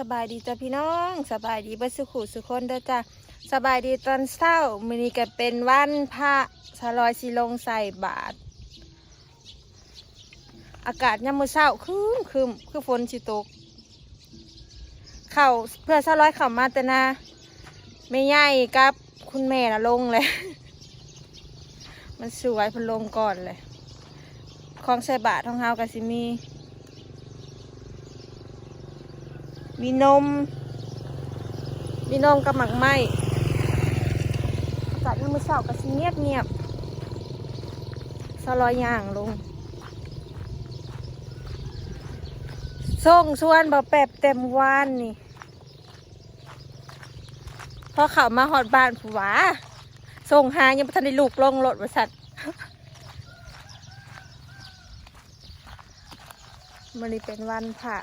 สบายดีจ้ะพี่น้องสบายดีเบัสุขุสุคนเด้อจ้ะสบายดีตอนเช้ามื้อนี้ก็เป็นวันพระสลอยสิลงใส่บาตรอากาศยามมื้อเช้าครึ้มครึมคือฝนสิตก เข่าเพื่อสลอยเข่ามาแต่นาไม่ใหญ่กับ คุณแม่ละลงเลย มันสวยเพนลงก่อนเลยของใส่บาตรของเฮาก็สิมี มีนม มีนมกับหมักไหมอากาศยามมื้อเช้าก็สิเงียบเงียบสลอยย่างลงส่งส่วนบ่แปบเต็มวานนี่ พอเขามาหอดบ้านผัวส่งหายังบ่ทันได้ลูกลงรถบริษัทมันนี้เป็นวันพระ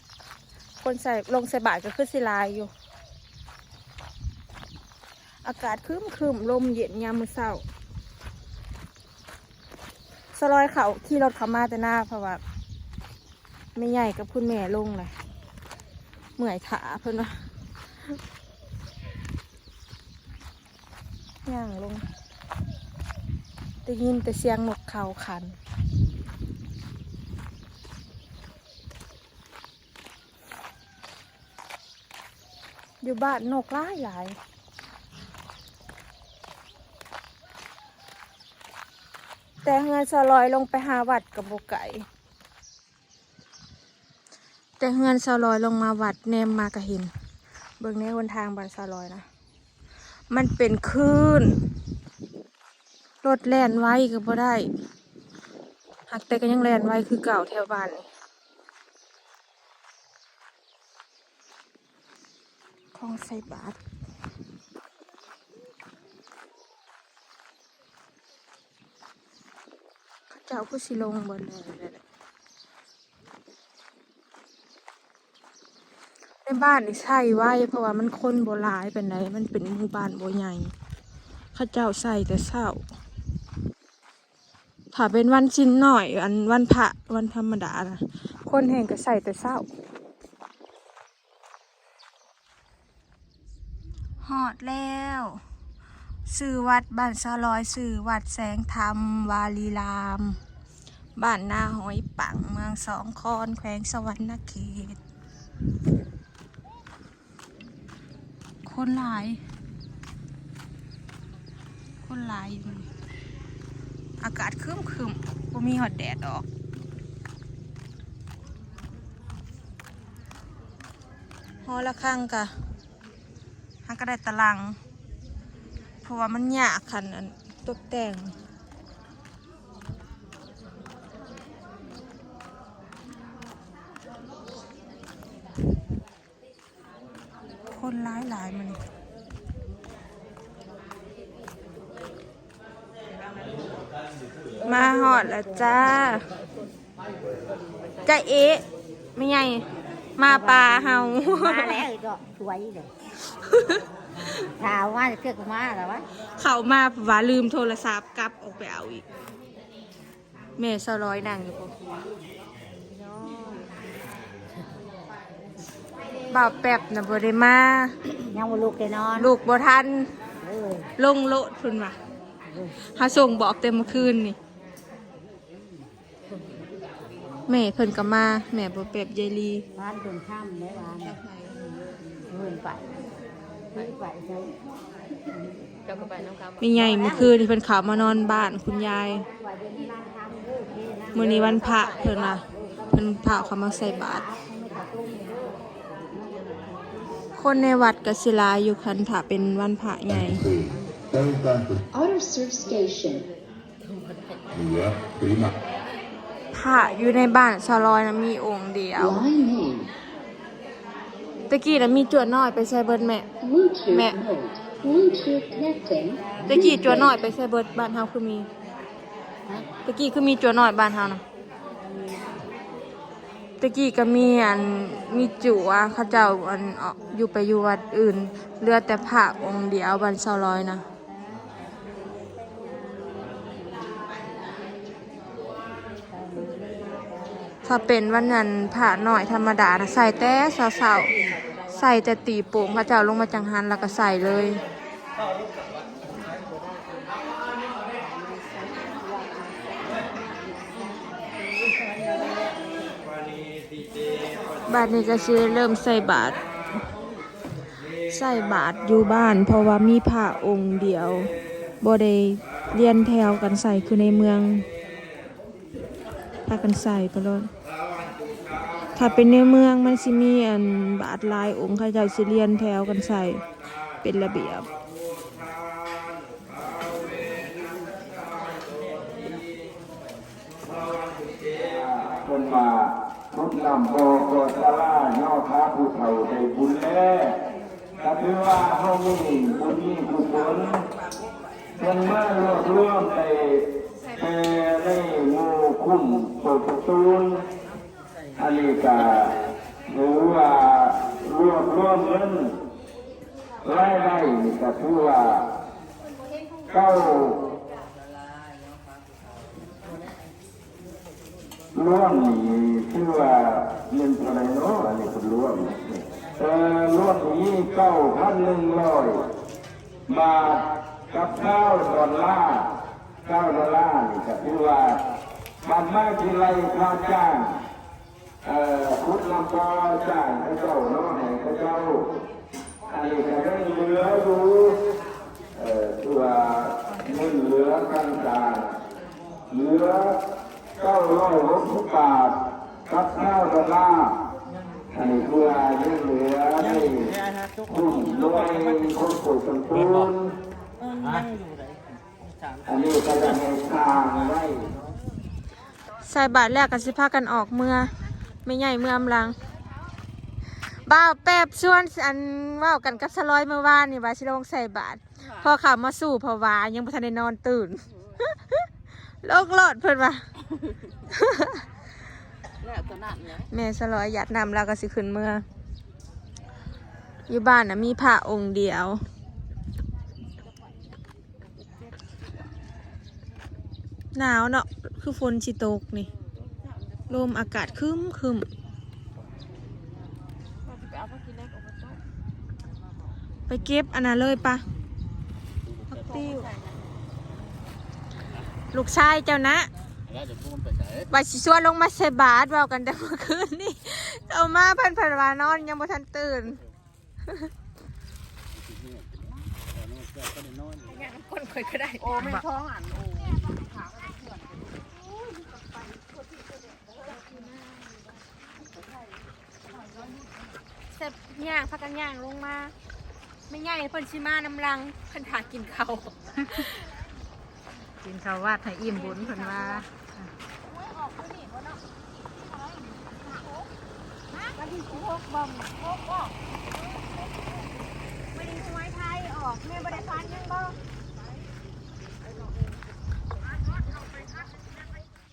คนใส่ลงใส่บาตรก็คือสิลายอยู่ อากาศครึ้มครึมลมเย็นยามมือเช้าสลอยเขาขี่รถเขามาแต่หน้าเพราะว่าไม่ใหญ่กับคุณแม่ลงเลยเหมื่อยขาเพิ่อนว่าย่างลงได้ยินแต่เสียงนกเขาขัน อยู่บ้านนกหล่ายหลายแต่เงินสลอยลงไปหาวัดกับโบไก่แต่เงินสลอยลงมาวัดแนมมากระหิน เบิ่งในหนทางบันสลอยนะ มันเป็นคลื่นรถแล่นไว้ก็บ่ได้หักแต่ก็ยังแล่นไว้คือเก่าแถวบ้านนี่ ของใส่บาทเขาเจ้าผู้สิลงบนเลยเลยในบ้านนี่ใส่ไว้เพราะว่ามันคนโบหลายเป็นไรมันเป็นหมู่บ้านโบใหญ่ข้าเจ้าใส่แต่เศร้าถ้าเป็นวันชิ้นหน่อย อันวันพระวันธรรมดานะคนแห่งก็ใส่แต่เศร้า หอดแล้วสื่อวัดบ้านสลอยสื่อวัดแสงธรรม วาลีราม บ้านนาหอยปังเมืองสองคอนแขวงสวรรณเขต คนหลาย คนหลายอยู่อากาศครึ้มครึมๆบ่มีหอดแดดออกหอละข้งกะ ฮักก็ได้ตาราง เพราะว่ามันยากคันอันตกแต่งคนร้ายหลายมันมาหอดล้วจ้าจ้าเอ๊ะไม่ไงมาปลาเฮา มาแล้วอีกก็สวยเลย ถามว่าจะเกิดมาแล้ววะเขามาว่าลืมโทรศัพท์กลับออกไปเอาอีกแม่สร้อยนั่งอยู่ปุ๊บบ่าวแป๊บนะบ่ได้มายังว่าลูกแกนอนลูกบ่ทันเออลงโลดพุ่นว่ะหาส่งบอกเต็มเมื่อคืนนี่แม่เพิ่นก็มา แม่บ่แป๊บยายลีบ้านจนค่ำแล้วบ้านเงินไป เงินไปใช่มีไงเมื่อคืนที่เพิ่นเขามานอนบ้านคุณยายว่าเดี๋ยวนี้ร้านทำลูกนี่นะมื้อนี้วันพระเพิ่นน่ะเพิ่นพระเขามาใส่บาตรไม่ตัดตุ้มเลยคนในวัดกศิลาอยู่คันถ้าเป็นวันพระใหญ่ Auto Serve Station. เหลือ prima พระอยู่ในบ้านชาลอยนะมีองค์เดียว Line name. ตะกี้นะมีจวดน้อยไปใส่เบิดแม่ Bluetooth Mẹ. mode. Bluetooth connecting. ตะกี้จวดน้อยไปใส่เบิดบ้านเฮาคือมีตะกี้คือมีจวดน้อยบ้านเฮานะตะกี้ก็มีอันมีจัวเขาเจ้าอันออกอยู่ไปอยู่วัดอื่นเหลือแต่พระองค์เดียวบ้านชาลอยนะ ถ้าเป็นวันนั้นผ่าหน่อยธรรมดานะใส่แต่เสาๆ ใส่แต่ตีโป่งพระเจ้าลงมาจังหันแล้วก็ใส่เลย บาทนี้ก็สิเริ่มใส่บาท ใส่บาทอยู่บ้าน เพราะว่ามีพระองค์เดียวบ่ได้เรียนแถวกันใส่คือในเมืองพากันใส่ไปเลย ถ้าเป็นในเมืองมันสิมีอันบาทลายองค์เขาเจ้าสิเรียนแถวกันใส่เป็นระเบียบคนมาพุทธนำโบโกตลาย่อค้าผู้เฒ่าในบุญแล่ก็ถือว่าเฮามีบุญมีกุศลเพิ่นมารวบรวมในในในหมู่คุ้มโปรตูน อันนี้ก็ถือว่ารวบรวมเงินรายได้นี่ก็ถือว่าเก้าร่วมนี่ชื่อว่าเงินเท่าไรเนาะอันนี้คนร่วมเอ่อร่วมนี้เก้าพันหนึ่งร้อยบาทกับเก้าดอลลาร์เก้าดอลลาร์นี่ก็คือว่าบันมาทีไรค่าจ้าง พุทธลำพอจ้างให้เจ้าเนาะให้เขาเจ้าอันนี้ก็ยังเหลืออยู่เออตัวเงินเหลือกันต่างเหลือเก้าร้อยหกสิบบาทกับเก้าดอลลาร์อันนี้คือยังเหลือให้คุณด้วยคนป่วยสมบูรณ์อันนี้ก็จะให้ทางไว้ใส่บาทแรกกันสิพากันออกเมื่อ ไม่ใหญ่เมื่ออำลังบ่าวแป๊บชวนอันเว่ากันกับสลอยเมื่อวานนี่ว่าสิลงใส่บาทพอเข่ามาสู่เพราะว่ายังบ่ทันได้นอนตื่น โลกหลอดเพิ่นว่าแม่สลอยหยัดนำแล้วก็สิขึ้นเมื่อ อยู่บ้านนะมีพระองค์เดียว หนาวเนาะคือฝนชิตกนี่ ลมอากาศครึ้มครึมไปเก็บอันนั้นเลยปะพักติ้วลูกชายเจ้านะวาสิชวนลงมาใส่บาทเว่ากันแต่เมื่อคืนนี่เอามาพันพันวานอนยังบ่ทันตื่นโอ้ไม่ท้องอะโอ้ สร็จย่างพักกันย่างลงมา ไม่ย่างเพิ่นชิมาน้ำลังเพิ่นถากินเขาวกินข้าววัดให้อิ่มบุญเพิ่นว่าไม่ได้หวยไทยออกแม่บ่ได้ฟันยังบ่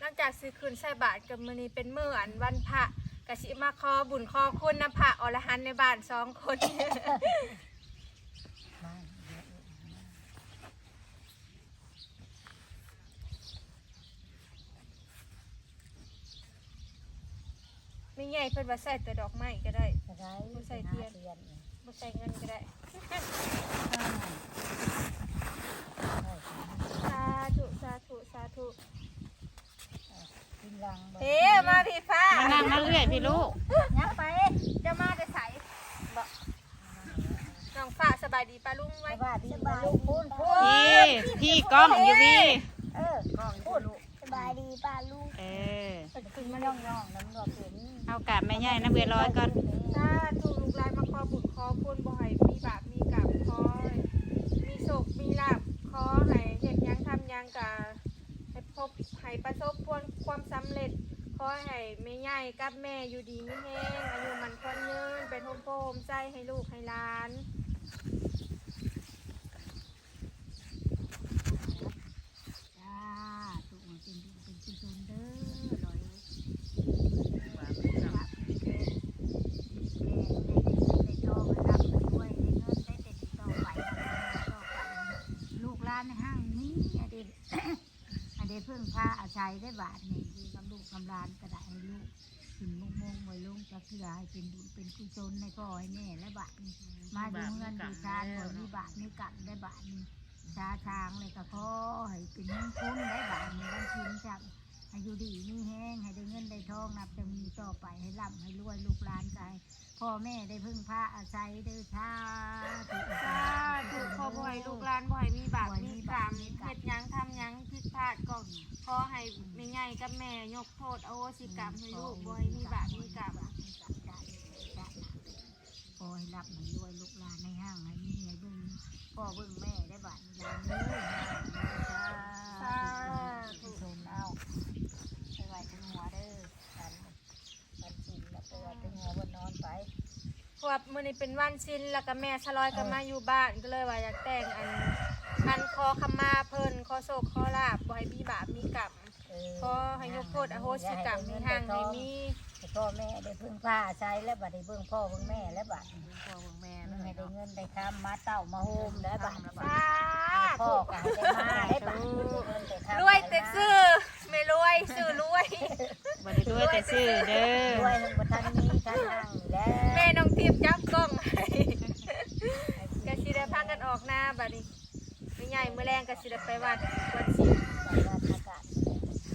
หลังจากซื้อคืนใส่บาทกับมื้อนี้เป็นมื้ออันวันพระ กะสิมาขอบุญขอคุณนะพระอรหันต์ในบ้านสองคน ไม่ใหญ่เพิ่นว่าใส่แต่ดอกไม้ก็ได้ ก็ได้บ่ใส่เทียน บ่ใส่เงินก็ได้สาธุสาธุสาธุ กินรังบ่เฮ้มาพี่ฟ้านั่งมาเรื่อยพี่ลูกยักไป จะมาจะใส่บ่น้องฟ้าสบายดีป้าลุงไว้สบายดีป้าลูกพูนพูนพี่พี่กล้องอยู่พี่เออกล้องพูนสบายดีป้าลูกเออขึ้นมาย่องย่องๆน้ำรอเห็นเอากลับแม่ใหญ่นะเบือร้อยก่อนสาธุลูกหลานมาขอบุญขอคุณบ่ให้มีบาปมีกรรมขอให้มีโศกมีลาภขอให้เฮ็ดหยังทำหยังกะให้พบให้ประสบผล ความสำเร็จ ขอให้แม่ใหญ่กับแม่อยู่ดีมีแห้งอายุมันคนยืนเป็นโฮมโฮมใจให้ลูกให้หลาน จ้าตุกมันเป็นบุญเป็นกุศลเด้อลอยว่าเป็นพระเป็นแก่แก่ได้ทองได้รับได้ด้วยได้เงินได้แต่ดีต่อไปต่อไปลูกหลานในห้างนี้อดีต อดีตเพิ่ งพาอาศัยได้บาทนี่คือกำลูกกำลานกระดาษให้ลูกขึ้นมงมงไว้ลงจะเกลือให้เป็นบุญเป็นกุศลในก่อให้แม่และบาทนี่มาดูเงินดูชาญบ่มีบาทมีกัดได้บาทนี้ชาทางเลยก็ขอให้เป็นมงคลได้บาทนี่วันชินจับ ให้อยู่ดีมีแห้งให้ได้เงินได้ทองนับจะมีต่อไปให้ร่ำให้รวยลูกหลานกายพ่อแม่ได้พึ่งพาอาศัยเด้อชาธุสาธุขอบ่ให้ลูกหลานบ่ให้มีบาปมีกรรมเฮ็ดหยังทำหยังผิดพลาดก็ขอให้แม่ใหญ่กับแม่ยกโทษอโหสิกรรมให้ลูกบ่ให้มีบาปมีกรรม พอให้รับให้วยลูกหลานในห้างให้มีให้เบิ่งพ่อเบิ่งแม่ได้บาทนี้ลานเลยสาธุธุชมเอาไปไหวถึงหัวเด้อกันกันชินแล้วไปไหวถึงหัวบนนอนไปเพราะว่ามื้อนี้เป็นวันชินแล้วก็แม่สลอยก็มาอยู่บ้านก็เลยว่าอยากแต่งอันอันขอขมาเพิ่นขอโศกขอลาบบ่ให้มีบาปมีกรรมขอให้ยกโทษอโหสิกรรมให้ห่างให้มี พ่อแม่ได้พึ่งพาอาศัยและบัดได้เบิ่งพ่อเบิ่งแม่และบัดพ่อเบิ่งแม่ให้ได้เงินได้คำมาเต้ามาโฮมและบัดสาพ่อธุก็ให้ได้มาได้บัดได้เงินได้คำรวยแต่ซื้อไม่รวยซื้อรวยบ่ได้ด้วยแต่ซื้อเด้อรวยทั้งบ่ทันมีทันนั่งอยู่แล้วแม่น้องทิพย์จับกล้องให้ก็สิได้พากันออกหน้าบัดนี้ไม่ใหญ่มื้อแรงก็สิได้ไปวัดวันศิล ใส่ว่าอากาศ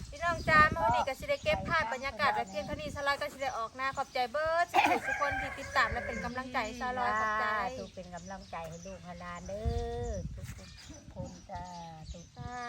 พี่น้องจ้าเมื่อวันนี้ก็สิได้เก็ บรรยากาศไว้เพียงเท่านี้สลอยก็สิได้ออกหน้าขอบใจเบิร์ดทุกคนที่ติดตามและเป็นกำลังใจให้สลอยขอบใจทุกเป็นกำลังใจให้ลูกพนานเด้อทุกคนจ้าทุกท่า